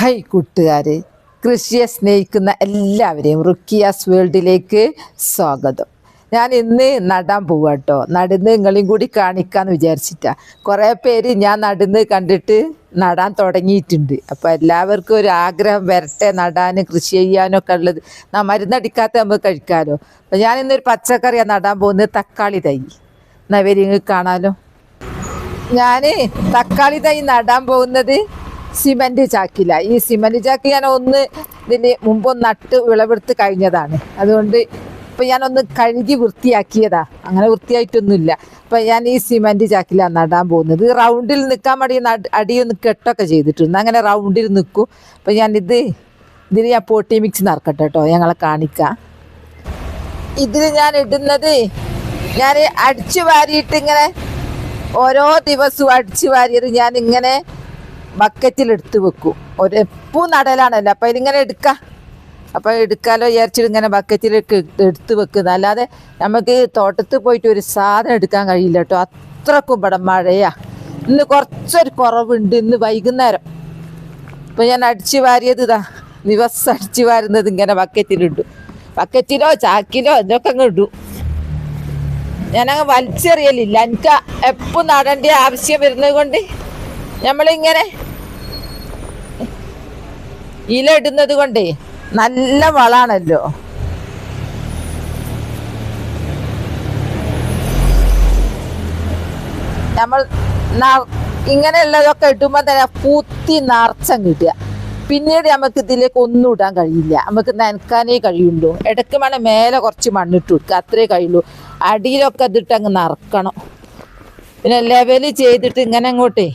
High കൂട്ടുകാരെ കൃഷിയെ സ്നേഹിക്കുന്ന എല്ലാവരെയും റുക്കിയാസ് വേൾഡിലേക്ക് സ്വാഗതം. ഞാൻ ഇന്ന് നടാൻ പോവാട്ടോ നടുന്ന് നിങ്ങളെയും കൂടി കാണിക്കാന്ന് വിചാരിച്ചിട്ടാ. കുറേ പേര് ഞാൻ നടന്ന് കണ്ടിട്ട് നടാൻ തുടങ്ങിയിട്ടുണ്ട്. അപ്പോൾ എല്ലാവർക്കും ഒരു ആഗ്രഹം വരട്ടെ നടാനും കൃഷി ചെയ്യാനൊക്കെ ഉള്ളത്. നാ മരുന്നടിക്കാത്ത നമുക്ക് കഴിക്കാമല്ലോ അപ്പോൾ ഞാൻ ഇന്നൊരു പച്ചക്കറിയാണ് നടാൻ പോകുന്നത് തക്കാളി തൈ. എന്നാൽ വരി ഞാൻ തക്കാളി തൈ നടാൻ പോകുന്നത് സിമന്റ് ചാക്കില. ഈ സിമെന്റ് ചാക്ക് ഞാൻ ഒന്ന് ഇതിന് മുമ്പ് നട്ട് വിളവെടുത്ത് കഴിഞ്ഞതാണ്. അതുകൊണ്ട് ഇപ്പൊ ഞാൻ ഒന്ന് കഴുകി വൃത്തിയാക്കിയതാ. അങ്ങനെ വൃത്തിയായിട്ടൊന്നുമില്ല. അപ്പം ഞാൻ ഈ സിമെന്റ് ചാക്കിലാണ് നടാൻ പോകുന്നത്. റൗണ്ടിൽ നിൽക്കാൻ നട് അടിയൊന്ന് കെട്ടൊക്കെ ചെയ്തിട്ടുണ്ട്. അങ്ങനെ റൗണ്ടിൽ നിൽക്കും. ഞാൻ ഞാനിത് ഇതിന് ഞാൻ പോട്ടി മിക്സ് നടക്കട്ടെ കേട്ടോ ഞങ്ങളെ കാണിക്കാം. ഇതിൽ ഞാൻ ഇടുന്നത് ഞാൻ അടിച്ചു വാരിയിട്ട് ഇങ്ങനെ ഓരോ ദിവസവും അടിച്ചു വാരിയത് ഞാൻ ഇങ്ങനെ ബക്കറ്റിൽ എടുത്ത് വെക്കും. ഒരു എപ്പൂ നടലാണല്ലോ അപ്പം ഇതിങ്ങനെ എടുക്കാം. അപ്പോൾ എടുക്കാലോ വിചാരിച്ചിട്ട് ഇങ്ങനെ ബക്കറ്റിലേക്ക് എടുത്ത് വെക്കുന്നത്. അല്ലാതെ നമുക്ക് തോട്ടത്തിൽ പോയിട്ട് ഒരു സാധനം എടുക്കാൻ കഴിയില്ല കേട്ടോ. അത്രക്കും ഇവിടെ മഴയാ. ഇന്ന് കുറച്ചൊരു കുറവുണ്ട്. ഇന്ന് വൈകുന്നേരം. ഇപ്പം ഞാൻ അടിച്ചു വാരിയത് ഇതാ. ദിവസം അടിച്ചു വാരുന്നത് ഇങ്ങനെ ബക്കറ്റിലിട്ടു ബക്കറ്റിലോ ചാക്കിലോ ഇതൊക്കെ അങ്ങ് ഇടും. ഞാനങ്ങ് വലിച്ചെറിയലില്ല. എനിക്ക് എപ്പോൾ നടേണ്ട ആവശ്യം വരുന്നത് കൊണ്ട് നമ്മളിങ്ങനെ ഇല ഇടുന്നത് കൊണ്ടേ നല്ല വളാണല്ലോ. നമ്മൾ ഇങ്ങനെയുള്ളതൊക്കെ ഇടുമ്പോ തന്നെ പൂത്തി നിറച്ചം കിട്ടുക. പിന്നീട് നമുക്ക് ഇതിലേക്ക് ഒന്നും ഇടാൻ കഴിയില്ല. നമുക്ക് നനക്കാനേ കഴിയുള്ളൂ. ഇടയ്ക്ക് വേണം മേലെ കുറച്ച് മണ്ണിട്ട് കൊടുക്കുക. അത്രേ കഴിയുള്ളൂ. അടിയിലൊക്കെ ഇതിട്ട് അങ്ങ് നറക്കണം. പിന്നെ ലെവൽ ചെയ്തിട്ട് ഇങ്ങനെ അങ്ങോട്ടേ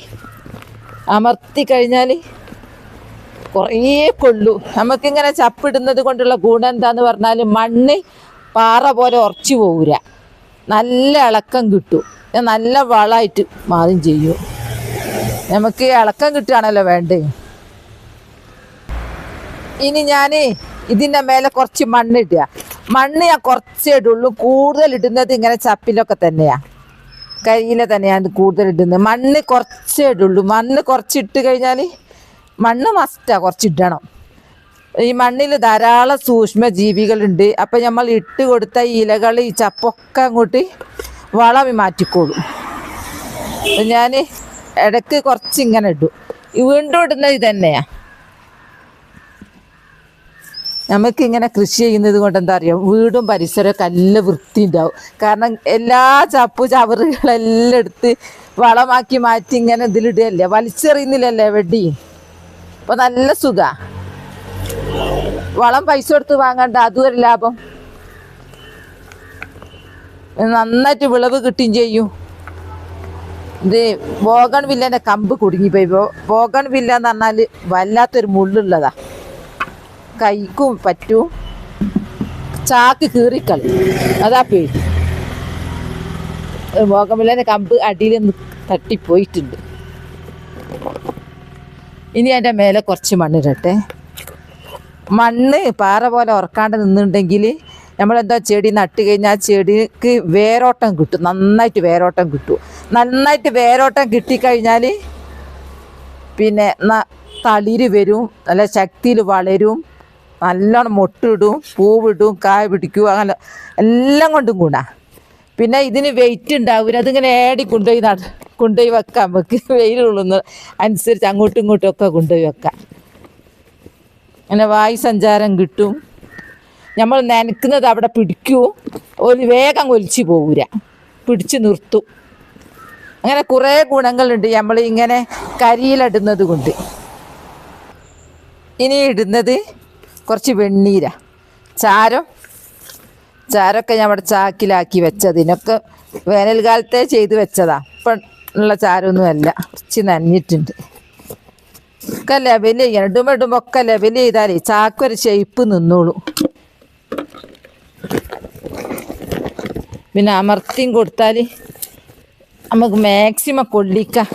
അമർത്തി കഴിഞ്ഞാൽ കുറേ കൊള്ളു. നമുക്കിങ്ങനെ ചപ്പിടുന്നത് കൊണ്ടുള്ള ഗുണം എന്താന്ന് പറഞ്ഞാൽ മണ്ണ് പാറ പോലെ ഉറച്ചു പോകൂല നല്ല ഇളക്കം കിട്ടും. നല്ല വളമായിട്ട് മാറും ചെയ്യും. നമുക്ക് ഇളക്കം കിട്ടുകയാണല്ലോ വേണ്ടേ ഇനി ഞാൻ ഇതിന്റെ മേലെ കുറച്ച് മണ്ണ് ഇടുക. മണ്ണ് ഞാൻ കുറച്ചേ ഇടുള്ളൂ. കൂടുതൽ ഇടുന്നത് ഇങ്ങനെ ചപ്പിലൊക്കെ തന്നെയാണ് കരിയില തന്നെയാണ് കൂടുതൽ ഇടുന്നത്. മണ്ണ് കുറച്ചേ ഇടുള്ളൂ. മണ്ണ് കുറച്ചിട്ട് കഴിഞ്ഞാൽ മണ്ണ് മസ്റ്റാ കുറച്ചിടണം ഈ മണ്ണിൽ ധാരാളം സൂക്ഷ്മജീവികളുണ്ട്. അപ്പം നമ്മൾ ഇട്ട് കൊടുത്ത ഇലകൾ ഈ ചപ്പൊക്കെ അങ്ങോട്ട് വളവി മാറ്റിക്കോളും. ഞാൻ ഇടയ്ക്ക് കുറച്ച് ഇങ്ങനെ ഇടും. വീണ്ടും ഇടുന്നത് ഇതന്നെയാണ് തന്നെയാണ് നമുക്കിങ്ങനെ കൃഷി ചെയ്യുന്നത് കൊണ്ട് എന്താ അറിയാം? വീടും പരിസരമൊക്കെ നല്ല വൃത്തി ഉണ്ടാവും കാരണം എല്ലാ ചപ്പു ചവറുകളെല്ലാം എടുത്ത് വളമാക്കി മാറ്റി ഇങ്ങനെ ഇതിലിടുകയല്ലേ? വലിച്ചെറിയുന്നില്ലല്ലേ വെടി? അപ്പോൾ നല്ല സുഖ. വളം പൈസ കൊടുത്ത് വാങ്ങണ്ട അതും ഒരു ലാഭം. നന്നായിട്ട് വിളവ് കിട്ടുകയും ചെയ്യും. ഇത് ബോഗൺ വില്ലന്റെ കമ്പ് കുടുങ്ങിപ്പോയി. ബോഗൺ വില്ല എന്ന് പറഞ്ഞാൽ വല്ലാത്തൊരു മുള്ളുള്ളതാ. കൈക്കും പറ്റൂ. ചാക്ക് കീറിക്കളി അതാ പേടി. ബോഗമില്ലന്റെ കമ്പ് അടിയിൽ തട്ടിപ്പോയിട്ടുണ്ട്. ഇനി അതിന്റെ മേലെ കുറച്ച് മണ്ണിടട്ടെ. മണ്ണ് പാറ പോലെ ഉറക്കാണ്ട് നിന്നുണ്ടെങ്കിൽ നമ്മളെന്താ ചെടി നട്ട് കഴിഞ്ഞാൽ ചെടിക്ക് വേരോട്ടം കിട്ടും. നന്നായിട്ട് വേരോട്ടം കിട്ടും. നന്നായിട്ട് വേരോട്ടം കിട്ടിക്കഴിഞ്ഞാൽ പിന്നെ തളിര് വരും നല്ല ശക്തിയിൽ വളരും നല്ലോണം മൊട്ടിടും പൂവിടും കായ പിടിക്കും അങ്ങനെ എല്ലാം കൊണ്ടും കൂടാ പിന്നെ ഇതിന് വെയിറ്റ് ഉണ്ടാവില്ല അതിങ്ങനെ ഏടി കൊണ്ടുപോയി നട കൊണ്ടുപോയി വെക്കാം. നമുക്ക് കൊള്ളുന്ന അനുസരിച്ച് അങ്ങോട്ടും ഇങ്ങോട്ടും ഒക്കെ കൊണ്ടുപോയി വെക്കാം. അങ്ങനെ വായു സഞ്ചാരം കിട്ടും. നമ്മൾ നനക്കുന്നത് അവിടെ പിടിക്കൂ. ഒരു വേഗം ഒലിച്ചു പോകൂല പിടിച്ച് നിർത്തും. അങ്ങനെ കുറേ ഗുണങ്ങളുണ്ട്. നമ്മൾ ഇങ്ങനെ കരിയിലിടുന്നത് കൊണ്ട്. ഇനി ഇടുന്നത് കുറച്ച് വെണ്ണീര. ചാരം. ചാരമൊക്കെ അവിടെ ചാക്കിലാക്കി വെച്ചതിനൊക്കെ വേനൽക്കാലത്തെ ചെയ്ത് വെച്ചതാ. ഇപ്പം ഉള്ള ചാരമൊന്നുമല്ല കുറച്ച് നനഞ്ഞിട്ടുണ്ട്. ഒക്കെ ലെവൽ ചെയ്യണം. ഇടുമ്പോൾ ഇടുമ്പോൾ ഒക്കെ ലെവൽ ചെയ്താലേ ചാക്കൊരു ഷേപ്പ് നിന്നോളൂ. പിന്നെ അമർത്തിയും കൊടുത്താൽ നമുക്ക് മാക്സിമം കൊള്ളിക്കാം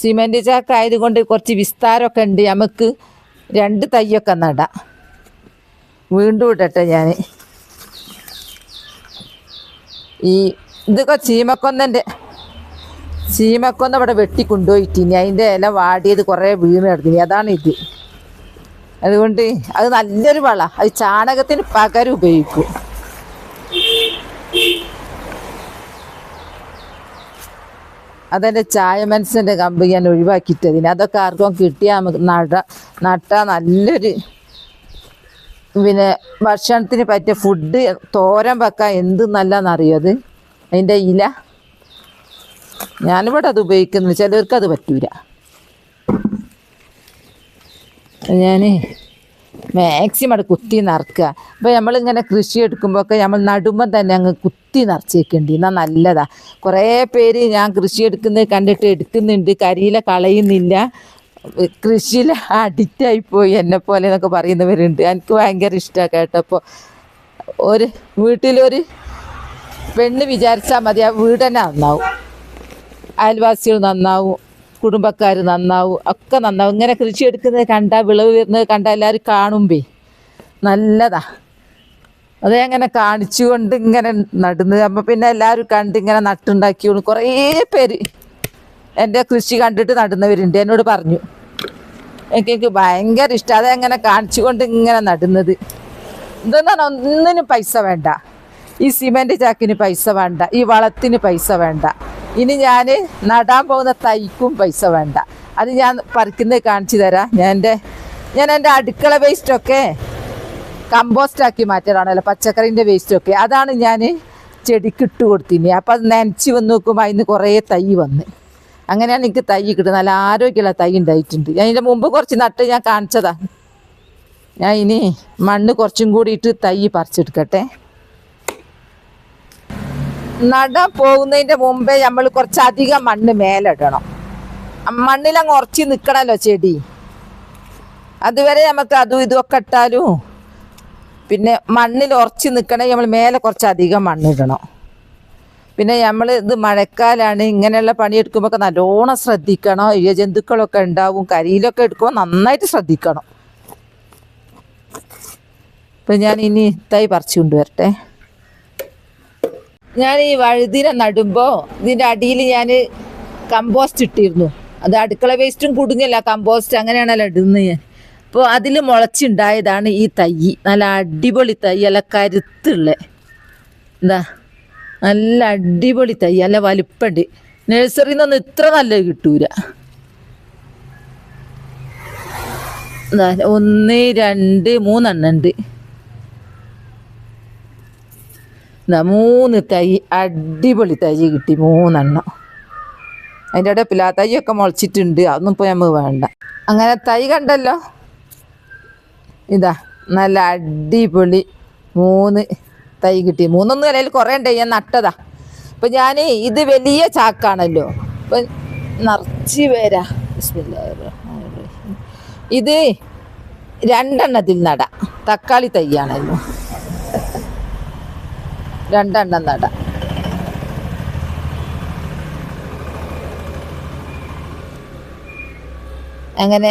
സിമെന്റ് ചാക്ക് ആയതുകൊണ്ട് കുറച്ച് വിസ്താരമൊക്കെ ഉണ്ട്. നമുക്ക് രണ്ട് തൈയൊക്കെ നടാം. വീണ്ടും ഇടട്ടെ ഞാൻ ഈ ഇതൊക്കെ ചീമക്കൊന്നന്റെ ചീമക്കൊന്ന് വെട്ടിക്കൊണ്ടുപോയിട്ട് ഇനി അതിന്റെ ഇല വാടിയത് കുറേ വീണ് കിടന്നിനി. അതാണ് ഇത്. അതുകൊണ്ട് അത് നല്ലൊരു വള. അത് ചാണകത്തിന് പകരം ഉപയോഗിക്കും. അതെന്റെ ചായ മനസ്സിന്റെ കമ്പ് ഞാൻ ഒഴിവാക്കിയിട്ടതിന്. അതൊക്കെ ആർക്കും കിട്ടിയാൽ നമുക്ക് നട നട്ടാൽ നല്ലൊരു പിന്നെ ഭക്ഷണത്തിന് പറ്റിയ ഫുഡ് തോരൻ വെക്കാൻ എന്ത് നല്ലതെന്നറിയോ അത്? അതിന്റെ ഇല. ഞാനിവിടെ അത് ഉപയോഗിക്കുന്നു. ചിലർക്ക് അത് പറ്റൂല ഞാൻ മാക്സിമം അവിടെ കുത്തി നിറക്കുക. അപ്പോൾ നമ്മളിങ്ങനെ കൃഷി എടുക്കുമ്പോഴൊക്കെ നമ്മൾ നടുമ്പം തന്നെ അങ്ങ് കുത്തി നിറച്ചേക്കേണ്ടി. എന്നാൽ നല്ലതാ. കുറേ പേര് ഞാൻ കൃഷി എടുക്കുന്നത് കണ്ടിട്ട് എടുക്കുന്നുണ്ട്. കരിയില കളയുന്നില്ല. കൃഷിയിൽ അഡിക്റ്റായിപ്പോയി എന്നെ പോലെ എന്നൊക്കെ പറയുന്നവരുണ്ട്. എനിക്ക് ഭയങ്കര ഇഷ്ടമാണ് കേട്ടപ്പോൾ ഒരു വീട്ടിലൊരു പെണ്ണ് വിചാരിച്ചാൽ മതി. ആ വീട് തന്നെ നന്നാവും. അയൽവാസികൾ നന്നാവും കുടുംബക്കാർ നന്നാവും ഒക്കെ നന്നാവും. ഇങ്ങനെ കൃഷി എടുക്കുന്നത് കണ്ടാൽ വിളവ് വരുന്നത് കണ്ടാൽ എല്ലാവരും കാണുമ്പേ നല്ലതാ. അതേ അങ്ങനെ കാണിച്ചുകൊണ്ട് ഇങ്ങനെ നടുന്നത് അപ്പം പിന്നെ എല്ലാവരും കണ്ട് ഇങ്ങനെ നട്ടുണ്ടാക്കിയോളൂ. കുറേ പേര് എന്റെ കൃഷി കണ്ടിട്ട് നടുന്നവരുണ്ട് എന്നോട് പറഞ്ഞു. എനിക്ക് ഭയങ്കര ഇഷ്ടം. അതെങ്ങനെ കാണിച്ചുകൊണ്ട് ഇങ്ങനെ നടുന്നത്. ഇതൊന്നാണ് ഒന്നിനും പൈസ വേണ്ട. ഈ സിമെന്റ് ചാക്കിന് പൈസ വേണ്ട. ഈ വളത്തിന് പൈസ വേണ്ട. ഇനി ഞാൻ നടാൻ പോകുന്ന തൈക്കും പൈസ വേണ്ട. അത് ഞാൻ പറിക്കുന്നത് കാണിച്ചു തരാം. ഞാൻ എന്റെ ഞാൻ എന്റെ അടുക്കള വേസ്റ്റൊക്കെ കമ്പോസ്റ്റാക്കി മാറ്റലാണല്ലോ പച്ചക്കറീന്റെ വേസ്റ്റൊക്കെ അതാണ് ഞാൻ ചെടിക്ക് ഇട്ട് അപ്പോൾ അത് നനച്ച് വന്ന് നോക്കുമ്പോൾ അതിന് കുറേ തൈ വന്ന്. അങ്ങനെയാണ് എനിക്ക് തൈ കിട്ടുന്നത്. നല്ല ആരോഗ്യമുള്ള തൈ ഉണ്ടായിട്ടുണ്ട്. ഞാൻ ഇതിന്റെ മുമ്പ് കുറച്ച് നട്ട് ഞാൻ കാണിച്ചതാണ് ഞാൻ ഇനി മണ്ണ് കുറച്ചും കൂടിയിട്ട് തൈ പറിച്ചെടുക്കട്ടെ. നടാൻ പോകുന്നതിന്റെ മുമ്പേ നമ്മൾ കുറച്ചധികം മണ്ണ് മേലിടണം. മണ്ണിലങ്ങ് ഉറച്ച് നിൽക്കണമല്ലോ ചെടി. അതുവരെ നമുക്ക് അതും ഇതുമൊക്കെ ഇട്ടാലും പിന്നെ മണ്ണിൽ ഉറച്ച് നിൽക്കണമെങ്കിൽ നമ്മൾ മേലെ കുറച്ചധികം മണ്ണിടണം പിന്നെ നമ്മൾ ഇത് മഴക്കാലാണ് ഇങ്ങനെയുള്ള പണിയെടുക്കുമ്പോൾ നല്ലോണം ശ്രദ്ധിക്കണം. ഇഴജന്തുക്കളൊക്കെ ഉണ്ടാവും കരിയിലൊക്കെ എടുക്കുമ്പോൾ നന്നായിട്ട് ശ്രദ്ധിക്കണം. ഇപ്പം ഞാൻ ഇനി തൈ പറിച്ചു കൊണ്ടുവരട്ടെ ഞാൻ ഈ വഴുതിന നടുമ്പോ ഇതിന്റെ അടിയിൽ ഞാൻ കമ്പോസ്റ്റ് ഇട്ടിരുന്നു. അത് അടുക്കള വേസ്റ്റും കുടുങ്ങില്ല കമ്പോസ്റ്റ് അങ്ങനെയാണല്ലോ ഇടുന്നത് ഞാൻ അപ്പോൾ അതിൽ മുളച്ചുണ്ടായതാണ് ഈ തൈ. നല്ല അടിപൊളി തൈ അല്ല കരുത്തുള്ള. എന്താ? നല്ല അടിപൊളി തൈ അല്ല വലുപ്പുണ്ട്. നഴ്സറിയിൽ നിന്നൊന്നും ഇത്ര നല്ല കിട്ടൂല. ഒന്ന് രണ്ട് മൂന്നെണ്ണം ഉണ്ട് എന്താ മൂന്ന് തൈ അടിപൊളി തൈ കിട്ടി മൂന്നെണ്ണം. അതിന്റെ ഇടയിൽ പിലാ തൈയൊക്കെ മുളച്ചിട്ടുണ്ട് അതൊന്നും ഇപ്പോൾ നമുക്ക് വേണ്ട. അങ്ങനെ തൈ കണ്ടല്ലോ? ഇതാ നല്ല അടിപൊളി മൂന്ന് തൈ കിട്ടി. മൂന്നൊന്നും അല്ലെങ്കിൽ കുറേ ഉണ്ട് ഞാൻ നട്ടതാ. അപ്പം ഞാൻ ഇത് വലിയ ചാക്കാണല്ലോ. അപ്പം നിറച്ച് ബിസ്മില്ലാഹിർറഹ്മാനിർറഹീം. ഇത് രണ്ടെണ്ണത്തിൽ നട. തക്കാളി തൈയാണല്ലോ. രണ്ടെണ്ണം നടാം. അങ്ങനെ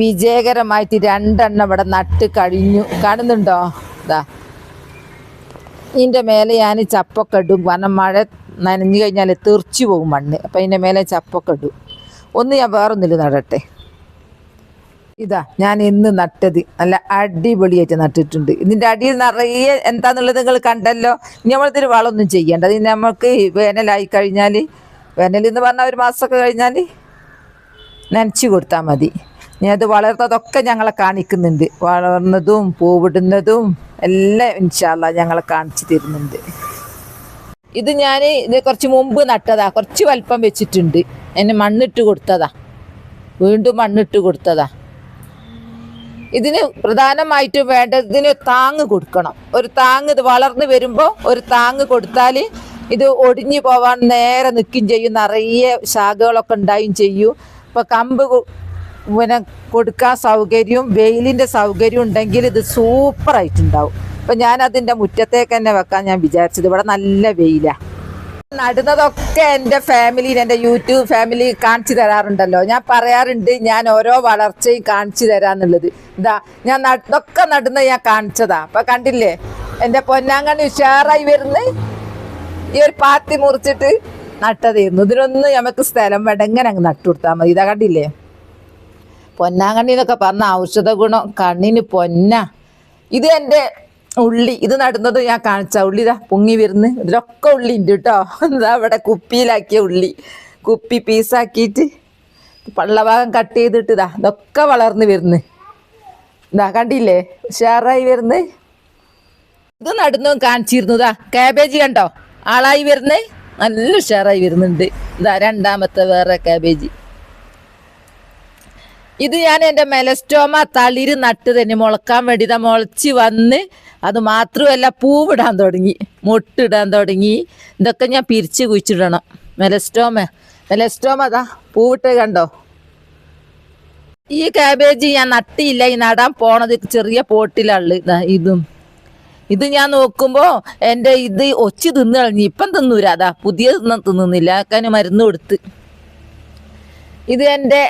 വിജയകരമായിട്ട് രണ്ടെണ്ണം ഇവിടെ നട്ട് കഴിഞ്ഞു. കാണുന്നുണ്ടോ? ഇതാ ഇതിന്റെ മേലെ ഞാൻ ചപ്പൊക്കെ ഇടും. കാരണം മഴ നനഞ്ഞു കഴിഞ്ഞാൽ തെറിച്ചു പോകും മണ്ണ്. അപ്പം ഇതിന്റെ മേലെ ചപ്പൊക്കെ ഇടും. ഒന്ന് ഞാൻ വേറൊന്നില്ല നടട്ടെ. ഇതാ ഞാൻ ഇന്ന് നട്ടത്. നല്ല അടിപൊളിയായിട്ട് നട്ടിട്ടുണ്ട്. ഇതിന്റെ അടിയിൽ നിറയെ എന്താന്നുള്ളത് നിങ്ങൾ കണ്ടല്ലോ. ഇനി നമ്മളിതിന് വളമൊന്നും ചെയ്യേണ്ട. അത് നമുക്ക് വേനലായി കഴിഞ്ഞാൽ വേനൽ എന്ന് പറഞ്ഞാൽ ഒരു മാസമൊക്കെ കഴിഞ്ഞാൽ നനച്ചു കൊടുത്താൽ മതി. ഞാൻ അത് വളർന്നതൊക്കെ ഞങ്ങളെ കാണിക്കുന്നുണ്ട്. വളർന്നതും പൂവിടുന്നതും എല്ലാം ഇൻഷാല്ല ഞങ്ങളെ കാണിച്ചു തരുന്നുണ്ട്. ഇത് ഞാൻ ഇത് കുറച്ച് മുമ്പ് നട്ടതാ. കുറച്ച് വലിപ്പം വെച്ചിട്ടുണ്ട്. എന്നെ മണ്ണിട്ട് കൊടുത്തതാ. വീണ്ടും മണ്ണിട്ട് കൊടുത്തതാ. ഇതിന് പ്രധാനമായിട്ടും വേണ്ടത് ഇതിന് താങ്ങ് കൊടുക്കണം. ഒരു താങ്ങ് ഇത് വളർന്നു വരുമ്പോൾ ഒരു താങ്ങ് കൊടുത്താൽ ഇത് ഒടിഞ്ഞു പോവാൻ നേരെ നിൽക്കുകയും ചെയ്യും. നിറയെ ശാഖകളൊക്കെ ഉണ്ടായും ചെയ്യും. ഇപ്പോൾ കമ്പ് പിന്നെ കൊടുക്കാൻ സൗകര്യവും വെയിലിന്റെ സൗകര്യം ഉണ്ടെങ്കിൽ ഇത് സൂപ്പറായിട്ടുണ്ടാവും. അപ്പം ഞാൻ അതിന്റെ മുറ്റത്തേക്ക് തന്നെ വെക്കാൻ ഞാൻ വിചാരിച്ചത്. ഇവിടെ നല്ല വെയിലാണ് നടുന്നതൊക്കെ എന്റെ ഫാമിലിയിൽ എന്റെ യൂട്യൂബ് ഫാമിലി കാണിച്ചു തരാറുണ്ടല്ലോ. ഞാൻ പറയാറുണ്ട് ഞാൻ ഓരോ വളർച്ചയും കാണിച്ചു തരാന്നുള്ളത്. ഇതാ ഞാൻ നട്ടൊക്കെ നടുന്ന ഞാൻ കാണിച്ചതാ. അപ്പൊ കണ്ടില്ലേ? എന്റെ പൊന്നാങ്കണ്ണി ഉഷാറായി വരുന്ന്. ഈ ഒരു പാത്തി മുറിച്ചിട്ട് നട്ടതായിരുന്നു ഇതിനൊന്നും നമുക്ക് സ്ഥലം വേണ്ട. എങ്ങനെ അങ്ങ് നട്ടുകൊടുത്താൽ മതി. ഇതാ കണ്ടില്ലേ? പൊന്നാങ്കണ്ണി എന്നൊക്കെ പറഞ്ഞ ഔഷധ ഗുണം കണ്ണിന് പൊന്ന. ഇത് എന്റെ ഉള്ളി. ഇത് നടുന്നത് ഞാൻ കാണിച്ച ഉള്ളി ഇതാ പൊങ്ങി വരുന്ന്. ഇതിലൊക്കെ ഉള്ളി ഉണ്ട് കേട്ടോ ഇതാ ഇവിടെ കുപ്പിയിലാക്കിയ ഉള്ളി. കുപ്പി പീസാക്കിയിട്ട് പള്ളഭാഗം കട്ട് ചെയ്തിട്ട് ഇതാ ഇതൊക്കെ വളർന്ന് വരുന്ന്. ഇതാ കണ്ടില്ലേ? ഉഷാറായി വരുന്ന്. ഇത് നടുന്നു കാണിച്ചിരുന്നു ഇതാ. കാബേജ് കണ്ടോ? ആളായി വരുന്നേ. നല്ല ഉഷാറായി വരുന്നുണ്ട്. ഇതാ രണ്ടാമത്തെ വേറെ കാബേജ് ഇത് ഞാൻ എന്റെ മെലസ്റ്റോമ തളിര് നട്ട് തന്നെ മുളക്കാൻ വേണ്ടി ഇതാ മുളച്ച് വന്ന് അത് മാത്രമല്ല പൂവിടാൻ തുടങ്ങി മുട്ടിടാൻ തുടങ്ങി. ഇതൊക്കെ ഞാൻ പിരിച്ച് കുഴിച്ചിടണം. മെലസ്റ്റോമ മെലസ്റ്റോമ അതാ പൂവിട്ട് കണ്ടോ? ഈ കാബേജ് ഞാൻ നട്ടിയില്ല ഈ നടാൻ പോണത് ചെറിയ പോട്ടിലുള്ള ഇതാ. ഇതും ഞാൻ നോക്കുമ്പോ എന്റെ ഇത് ഒച്ചി തിന്നു കളഞ്ഞു ഇപ്പം തിന്നൂല അതാ പുതിയ തിന്ന തിന്നുന്നില്ല കാരണം മരുന്ന് കൊടുത്ത്. ഇത് എന്റെ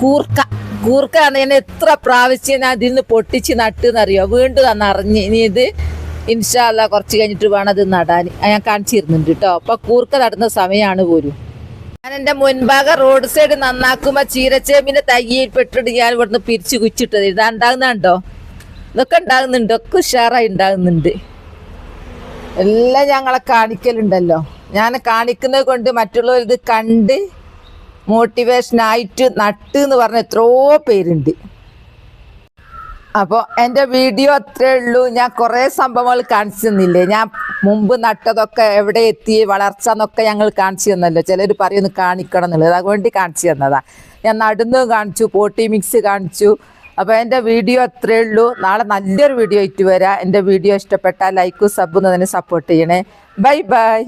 കൂർക്ക. കൂർക്ക ഞാൻ എത്ര പ്രാവശ്യം ഞാൻ ഇതിന്ന് നിന്ന് പൊട്ടിച്ച് നട്ടെന്നറിയോ? വീണ്ടും തന്നെ അറിഞ്ഞ് ഇനി ഇത് ഇൻഷാല്ല കുറച്ച് കഴിഞ്ഞിട്ട് വേണം അത് നടാൻ. ഞാൻ കാണിച്ചിരുന്നുണ്ട് കേട്ടോ അപ്പൊ കൂർക്ക നടുന്ന സമയമാണ് പോലും. ഞാൻ എന്റെ മുൻഭാഗം റോഡ് സൈഡ് നന്നാക്കുമ്പോൾ ചീരച്ചേമ്പിന്റെ തയ്യയിൽ പെട്ടിട്ട് ഞാൻ ഇവിടുന്ന് പിരിച്ചു കുച്ചിട്ടത്. ഇതാ ഉണ്ടാകുന്നുണ്ടോ? ഇതൊക്കെ ഉണ്ടാകുന്നുണ്ട്. ഒക്കെ ഉഷാറായി ഉണ്ടാകുന്നുണ്ട്. എല്ലാം ഞങ്ങളെ കാണിക്കലുണ്ടല്ലോ. ഞാൻ കാണിക്കുന്നത് കൊണ്ട് മറ്റുള്ളവർ ഇത് കണ്ട് മോട്ടിവേഷൻ ആയിട്ട് നട്ട് എന്ന് പറഞ്ഞ എത്രയോ പേരുണ്ട്. അപ്പോൾ എന്റെ വീഡിയോ അത്രേ ഉള്ളൂ. ഞാൻ കുറേ സംഭവങ്ങൾ കാണിച്ചു തന്നില്ലേ? ഞാൻ മുമ്പ് നട്ടതൊക്കെ എവിടെ എത്തി വളർച്ച എന്നൊക്കെ ഞങ്ങൾ കാണിച്ചു തന്നല്ലോ. ചിലർ പറയുന്നു കാണിക്കണം എന്നുള്ളത്. അതുകൊണ്ട് കാണിച്ചു തന്നതാ. ഞാൻ നടുന്നു കാണിച്ചു പോട്ടി മിക്സ് കാണിച്ചു. അപ്പോൾ എന്റെ വീഡിയോ അത്രേ ഉള്ളൂ. നാളെ നല്ലൊരു വീഡിയോ ആയിട്ട് വരാം. എന്റെ വീഡിയോ ഇഷ്ടപ്പെട്ടാൽ ലൈക്കും സബും തന്നെ സപ്പോർട്ട് ചെയ്യണേ. Bye bye.